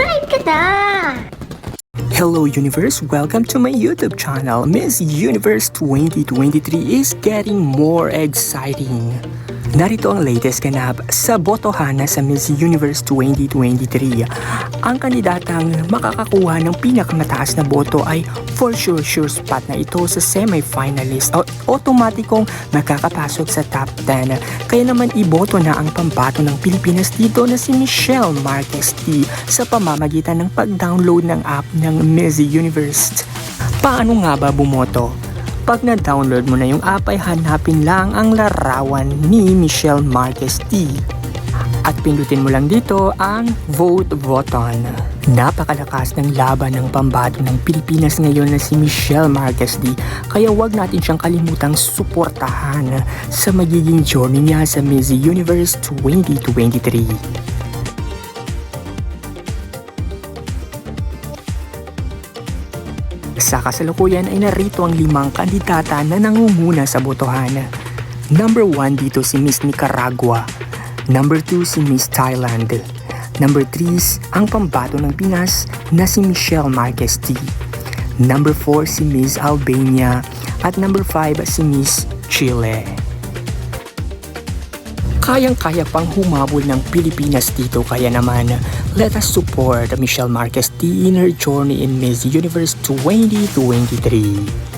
Subscribe ka na! Hello Universe! Welcome to my YouTube channel. Miss Universe 2023 is getting more exciting. Narito ang latest ganap sa botohana sa Miss Universe 2023. Ang kandidatang makakakuha ng pinakamataas na boto ay for sure sure spot na ito sa semi-finalist o otomatikong makakapasok sa top 10. Kaya naman iboto na ang pambato ng Pilipinas dito na si Michelle Marquez T sa pamamagitan ng pag-download ng app ng Miss Universe. Paano nga ba bumoto? Pag na-download mo na yung app ay hanapin lang ang larawan ni Michelle Marquez T. At pindutin mo lang dito ang vote button. Napakalakas ng laban ng pambato ng Pilipinas ngayon na si Michelle Marquez D. Kaya wag natin siyang kalimutang suportahan sa magiging journey niya sa Miss Universe 2023. Sa kasalukuyan ay narito ang limang kandidata na nangunguna sa botohan. Number 1 dito si Miss Nicaragua. Number 2 si Miss Thailand. Number 3 ang pambato ng Pinas na si Michelle Marquez T. Number 4 si Miss Albania. At number 5 si Miss Chile. Kayang-kaya pang humabol ng Pilipinas dito kaya naman let us support Michelle Marquez T in her journey in Miss Universe 2023.